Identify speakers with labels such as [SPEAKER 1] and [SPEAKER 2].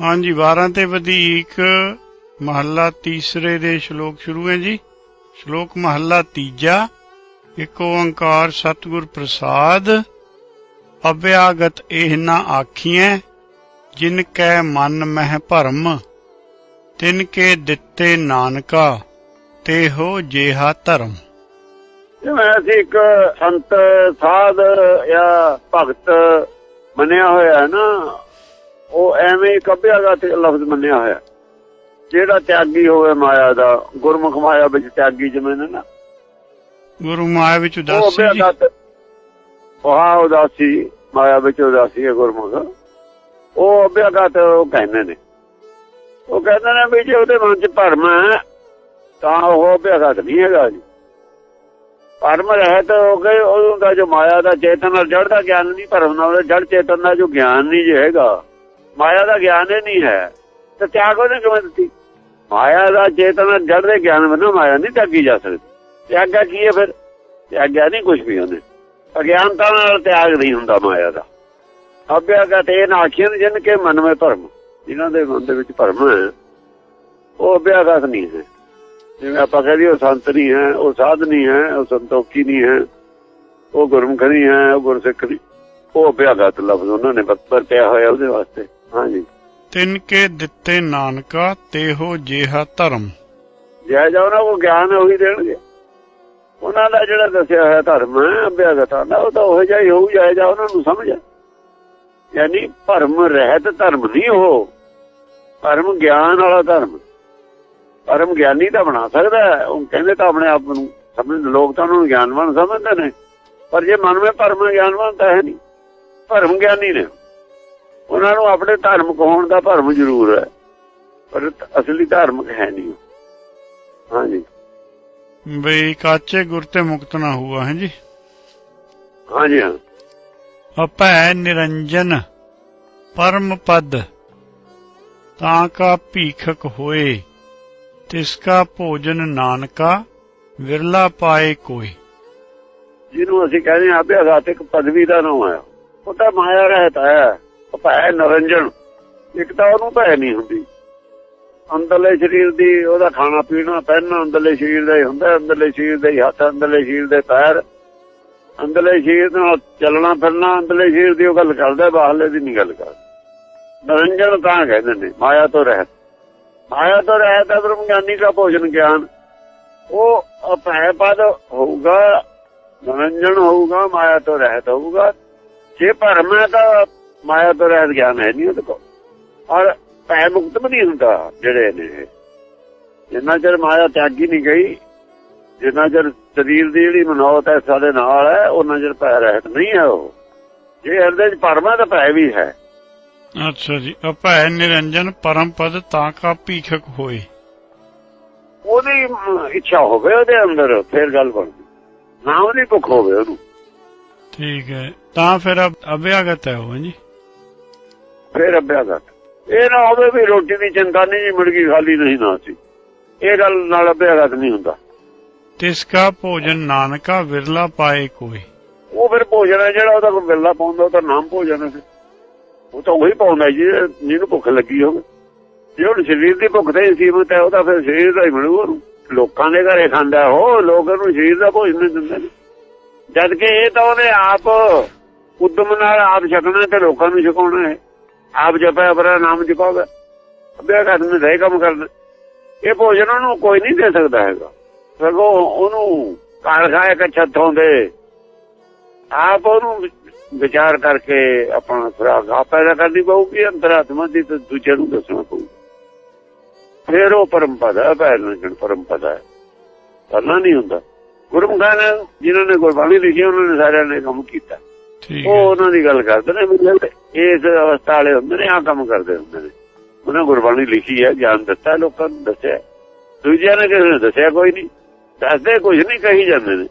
[SPEAKER 1] ਹਾਂਜੀ 12 ਤੇ ਵਧੀਕ ਮਹੱਲਾ ਤੀਸਰੇ ਦੇ ਸ਼ਲੋਕ ਸ਼ੁਰੂ ਹੈ ਜੀ। ਸ਼ਲੋਕ ਮਹੱਲਾ ਤੀਜਾ, ਇੱਕ ਓੰਕਾਰ ਸਤਿਗੁਰ ਪ੍ਰਸਾਦ, ਅਭਿਆਗਤ ਇਹ ਆਖੀਐ, ਜਿਨ ਕੈ ਮਨ ਮਹਿ ਭਰਮ, ਤਿਨ ਕੇ ਦਿੱਤੇ ਨਾਨਕਾ, ਤੇ ਹੋ ਜੇਹਾ ਧਰਮ।
[SPEAKER 2] ਜਿਵੇਂ ਅਸੀਂ ਇੱਕ ਸੰਤ, ਸਾਧ ਜਾਂ ਭਗਤ ਮੰਨਿਆ ਹੋਇਆ ਹੈ ਨਾ ਉਹ ਐਵੇਂ ਹੀ ਕੱਭਿਆਗਾ ਤੇ ਲਫ਼ਜ਼ ਮੰਨਿਆ ਹੋਇਆ। ਜਿਹੜਾ ਤਿਆਗੀ ਹੋਵੇ ਮਾਇਆ ਦਾ ਗੁਰਮੁਖ ਮਾਇਆ ਵਿੱਚ ਤਿਆਗੀ ਜਿਵੇਂ ਨੇ
[SPEAKER 1] ਗੁਰੂ ਮਾਇਆ ਵਿੱਚ
[SPEAKER 2] ਉਹ
[SPEAKER 1] ਉਦਾਸੀ ਜੀ।
[SPEAKER 2] ਉਹ ਉਦਾਸੀ ਮਾਇਆ ਵਿੱਚ ਉਦਾਸੀ ਹੈ ਗੁਰਮੁਖ। ਉਹ ਅਭਿਆਗਤ ਉਹ ਕਹਿੰਦੇ ਨੇ। ਉਹ ਕਹਿੰਦੇ ਨੇ ਵੀ ਜੇ ਉਹਦੇ ਮਨ 'ਚ ਭਰਮ ਹੈ ਤਾਂ ਉਹ ਅਭਿਆਗਤ ਨਹੀਂ ਹੈਗਾ ਜੀ। ਭਰਮ ਰਹਿਤ ਹੋ ਗਏ ਉਹਦਾ ਦਾ ਜੋ ਮਾਇਆ ਦਾ ਚੇਤਨ ਨਾਲ ਜੜ ਦਾ ਗਿਆਨ ਨਹੀਂ ਭਰਮ ਨਾਲ ਜੜ ਚੇਤਨ ਦਾ ਜੋ ਗਿਆਨ ਨਹੀਂ ਜੇ ਹੈਗਾ। ਮਾਇਆ ਦਾ ਗਿਆਨ ਹੀ ਨਹੀਂ ਹੈ। ਤੇ ਤਿਆਗ ਉਹਨੇ ਕਿਵੇਂ ਦਿੱਤੀ? ਮਾਇਆ ਦਾ ਚੇਤਨਾ ਨਾਲ ਜੜ ਦੇ ਗਿਆਨ ਬਿਨਾਂ ਮਾਇਆ ਨਹੀਂ ਤਿਆਗੀ ਜਾ ਸਕਦੀ। ਤਿਆਗਾ ਕੀ ਹੈ ਫਿਰ? ਤਿਆਗਿਆ ਨਹੀਂ ਕੁਝ ਵੀ ਉਹਨੇ। ਅਗਿਆਨਤਾ ਨਾਲ ਤਿਆਗ ਨਹੀਂ ਹੁੰਦਾ ਮਾਇਆ ਦਾ। ਅਭਿਆਗਤ ਇਹ ਨਾਖੀਨ ਜਿਨ ਕੇ ਮਨ ਵਿੱਚ ਭਰਮ, ਜਿਨ੍ਹਾਂ ਦੇ ਮਨ ਦੇ ਵਿੱਚ ਭਰਮ ਹੈ, ਉਹ ਅਭਿਆਗਤ ਨਹੀਂ ਹੈ। ਜਿਵੇਂ ਆਪਾਂ ਕਹਿੰਦੇ ਉਹ ਸੰਤ ਨਹੀਂ ਹੈ, ਉਹ ਸਾਧ ਨਹੀਂ ਹੈ, ਉਹ ਸੰਤੋਖੀ ਨਹੀਂ ਹੈ, ਉਹ ਗੁਰਮੁਖ ਨਹੀਂ ਹੈ, ਉਹ ਗੁਰਸਿੱਖ ਨਹੀਂ, ਉਹ ਅਭਿਆਗਤ ਲਫ਼ਜ਼ ਉਹਨਾਂ ਨੇ ਵਰਤਿਆ ਹੋਇਆ ਉਹਦੇ ਵਾਸਤੇ। ਹਾਂਜੀ।
[SPEAKER 1] ਤਿਨ ਕੇ ਦਿੱਤੇ ਨਾਨਕਾ ਤੇ ਹੋ ਜੇਹਾ ਧਰਮ।
[SPEAKER 2] ਜੈ ਜਾ ਉਹਨਾਂ ਕੋ ਗਿਆਨ ਉਹੀ ਦੇਣਗੇ। ਉਹਨਾਂ ਦਾ ਜਿਹੜਾ ਦੱਸਿਆ ਹੋਇਆ ਧਰਮ ਅਭਿਆਗਤਾਂ ਦਾ ਉਹ ਤਾਂ ਉਹ ਜਿਹਾ ਹੀ ਹੋਊ ਜੈ ਜਾ ਉਹਨਾਂ ਨੂੰ ਸਮਝ। ਯਾਨੀ ਭਰਮ ਰਹਿਤ ਧਰਮ ਨਹੀਂ ਉਹ। ਭਰਮ ਗਿਆਨ ਵਾਲਾ ਧਰਮ। ਭਰਮ ਗਿਆਨੀ ਤਾਂ ਬਣਾ ਸਕਦਾ। ਉਹ ਕਹਿੰਦੇ ਤਾਂ ਆਪਣੇ ਆਪ ਨੂੰ ਸਮਝ ਲੋਕ ਤਾਂ ਉਹਨੂੰ ਗਿਆਨਵਾਨ ਸਮਝਦੇ ਨੇ। ਪਰ ਜੇ ਮਨ ਵਿੱਚ ਭਰਮ ਗਿਆਨਵਾਨ ਤਾਂ ਹੈ ਨਹੀਂ। ਭਰਮ ਗਿਆਨੀ ਨੇ। ਉਹਨਾਂ ਨੂੰ ਆਪਣੇ ਧਰਮ ਕਹਾਉਣ ਦਾ ਭਰਮ ਜ਼ਰੂਰ ਹੈ ਪਰ ਅਸਲੀ ਧਾਰਮਿਕ ਹੈ ਨਹੀਂ। ਹਾਂਜੀ।
[SPEAKER 1] ਬਈ ਕਾਚੇ ਗੁਰ ਤੇ ਮੁਕਤ ਨਾ ਹੁਆ ਹੈ ਜੀ?
[SPEAKER 2] ਹਾਂਜੀ ਹਾਂ।
[SPEAKER 1] ਅਪੈ ਨਿਰੰਜਨ ਪਰਮ ਪਦ ਤਾਂ ਕਾ ਭੀਖਕ ਹੋਏ ਤਿਸ ਕਾ ਭੋਜਨ ਨਾਨਕਾ ਵਿਰਲਾ ਪਾਏ ਕੋਈ
[SPEAKER 2] ਜਿਹਨੂੰ ਅਸੀਂ ਕਹਿੰਦੇ ਆ ਅਭਿਆਗਤ ਇੱਕ ਪਦਵੀ ਦਾ ਨਾਮ ਹੈ। ਉਹ ਤਾਂ ਮਾਇਆ ਰਹਿਤ ਹੈ। ਭੈ ਨਰੰਜਨ, ਇੱਕ ਤਾਂ ਉਹਨੂੰ ਭੈ ਨਹੀਂ ਹੁੰਦੀ। ਅੰਦਰਲੇ ਸਰੀਰ ਦੀ ਉਹਦਾ ਖਾਣਾ ਪੀਣਾ ਪਹਿਨਣਾ ਅੰਦਰਲੇ ਸਰੀਰ ਦਾ ਹੀ ਹੁੰਦਾ, ਅੰਦਰਲੇ ਸਰੀਰ ਦੇ ਹੱਥ, ਅੰਦਰਲੇ ਸਰੀਰ ਦੇ ਪੈਰ। ਅੰਦਰਲੇ ਸਰੀਰ ਨਾਲ ਚੱਲਣਾ ਫਿਰਨਾ, ਅੰਦਰਲੇ ਸਰੀਰ ਦੀ ਉਹ ਗੱਲ ਕਰਦਾ, ਬਾਹਰਲੇ ਦੀ ਨਹੀਂ ਗੱਲ ਕਰਦਾ। ਨਰੰਜਨ ਤਾਂ ਕਹਿੰਦੇ ਨੇ, ਮਾਇਆ ਤੋਂ ਰਹਿਤ। ਮਾਇਆ ਤੋਂ ਰਹਿਤ ਹੈ ਬ੍ਰਹਮ ਗਿਆਨੀ ਦਾ ਭੋਜਨ ਗਿਆਨ। ਉਹ ਅਪੈ ਪਦ ਹੋਊਗਾ, ਨਰੰਜਨ ਹੋਊਗਾ, ਮਾਇਆ ਤੋਂ ਰਹਿਤ ਹੋਊਗਾ। ਜੇ ਭਰਮ ਹੈ ਤਾਂ ਮਾਇਆ ਤੋਂ ਰਹਿਤ ਗਿਆਨ ਹੈ ਨਹੀਂ ਉਹਦੇ ਕੋਲ। ਔਰ ਭੈ ਮੁਕਤ ਵੀ ਨਹੀਂ ਹੁੰਦਾ ਜਿਹੜੇ ਨੇ। ਜਿੰਨਾ ਚਿਰ ਮਾਇਆ ਤਿਆਗੀ ਨਹੀਂ ਗਈ ਜਿੰਨਾ ਚਿਰ ਸਰੀਰ ਦੀ ਜਿਹੜੀ ਮਨੋਤ ਹੈ ਸਾਡੇ ਨਾਲ ਹੈ ਉਹਨਾਂ ਚਿਰ ਭੈ ਰਹਿਤ ਨਹੀਂ ਹੈ ਉਹ। ਜੇ ਹਿਰਦੇ 'ਚ ਹੈ ਤਾਂ ਭੈ ਵੀ ਹੈ।
[SPEAKER 1] ਅੱਛਾ ਜੀ ਅਪੈ ਨਿਰੰਜਨ ਪਰਮ ਪਦ ਤਾਂ ਕਾ ਭੀਖਕ ਹੋਏ।
[SPEAKER 2] ਉਹਦੀ ਇੱਛਾ ਹੋਵੇ ਉਹਦੇ ਅੰਦਰ ਫਿਰ ਗੱਲ ਬਣਦੀ। ਨਾਮ ਦੀ ਭੁੱਖ ਹੋਵੇ ਉਹਨੂੰ।
[SPEAKER 1] ਠੀਕ ਹੈ ਤਾਂ ਫਿਰ ਅਭ- ਅਭਿਆਗਤ ਹੈ ਉਹ ਜੀ
[SPEAKER 2] ਫਿਰ ਅਭਿਆਗਤ ਇਹ ਨਾ ਹੋਵੇ ਵੀ ਰੋਟੀ ਦੀ ਚਿੰਤਾ ਨਹੀਂ ਜੀ ਮੁਰਗੀ ਖਾਲੀ ਨਹੀਂ ਨਾ ਸੀ। ਇਹ ਗੱਲ ਨਾਲ ਅਭਿਆਗਤ ਨਹੀਂ ਹੁੰਦਾ।
[SPEAKER 1] ਤਿਸ ਕਾ ਭੋਜਨ ਨਾਨਕਾ ਵਿਰਲਾ ਪਾਏ ਕੋਈ।
[SPEAKER 2] ਉਹ ਫਿਰ ਭੋਜਨ ਹੈ ਜਿਹੜਾ ਉਹਦਾ ਕੋਈ ਬਿੱਲਾ ਪਾਉਂਦਾ ਉਹ ਤਾਂ ਨਾਮ ਭੋਜਨ ਹੈ। ਉਹ ਤਾਂ ਉਹੀ ਪਾਉਂਦਾ ਜੀ ਜਿਹਨੂੰ ਭੁੱਖ ਲੱਗੀ ਹੋਵੇ। ਜੇ ਉਹ ਸਰੀਰ ਦੀ ਭੁੱਖ ਤੇ ਸੀਮਤ ਹੈ ਉਹ ਤਾਂ ਫਿਰ ਸਰੀਰ ਦਾ ਹੀ ਮਿਲੂ ਉਹਨੂੰ ਲੋਕਾਂ ਦੇ ਘਰੇ ਖਾਂਦਾ ਉਹ ਲੋਕ ਉਹਨੂੰ ਸਰੀਰ ਦਾ ਭੋਜਨ ਨਹੀਂ ਦਿੰਦੇ। ਨੇ ਜਦ ਕਿ ਇਹ ਤਾਂ ਉਹਨੇ ਆਪ ਉਦਮ ਨਾਲ ਆਪ ਛਕਣਾ ਤੇ ਲੋਕਾਂ ਨੂੰ ਛਕਾਉਣਾ ਹੈ। ਆਪ ਜਪਿਆ ਬਰਾ ਨਾਮ ਜਪਾਵੇ ਅਭਿਆਸ ਆਦਮੀ ਦਾ ਕੰਮ ਕਰਦਾ ਇਹ ਭੋਜਨ ਉਹਨੂੰ ਕੋਈ ਨਹੀਂ ਦੇ ਸਕਦਾ ਹੈਗਾ। ਸਗੋਂ ਉਹਨੂੰ ਕਾਲ ਖਾਏ ਕੱਛਾ ਆਪ ਉਹਨੂੰ ਵਿਚਾਰ ਕਰਕੇ ਆਪਣਾ ਖੁਰਾਕ ਆਪ ਪੈਦਾ ਕਰਨੀ ਪਊਗੀ, ਅੰਤਰਾਤਮਾ ਦੀ ਤੇ ਦੂਜੇ ਨੂੰ ਦੱਸਣਾ ਪਊ ਫਿਰ ਉਹ ਪਰਮ ਪਦ ਹੈ ਪਹਿਲਾਂ ਪਰਮ ਕਰਨਾ ਨਹੀਂ ਹੁੰਦਾ। ਗੁਰਮੁਖਾਂ ਨੇ, ਜਿਨ੍ਹਾਂ ਨੇ ਗੁਰਬਾਣੀ ਲਿਖੀ, ਉਹਨਾਂ ਨੇ ਸਾਰਿਆਂ ਨੇ ਕੰਮ ਕੀਤਾ। ਉਹ
[SPEAKER 1] ਹੈ
[SPEAKER 2] ਉਹਨਾਂ ਦੀ ਗੱਲ ਕਰਦੇ ਨੇ ਇਸ ਅਵਸਥਾ ਵਾਲੇ ਹੁੰਦੇ ਨੇ ਆ ਕੰਮ ਕਰਦੇ ਹੁੰਦੇ ਨੇ। ਉਹਨਾਂ ਗੁਰਬਾਣੀ ਲਿਖੀ ਹੈ ਗਿਆਨ ਦਿੱਤਾ ਲੋਕਾਂ ਨੂੰ ਦੱਸਿਆ। ਦੂਜਿਆਂ ਨੇ ਕਿਸੇ ਨੇ ਦੱਸਿਆ ਕੋਈ ਨਹੀਂ। ਦੱਸਦੇ ਕੁਝ ਨਹੀਂ ਕਹੀ ਜਾਂਦੇ ਨੇ।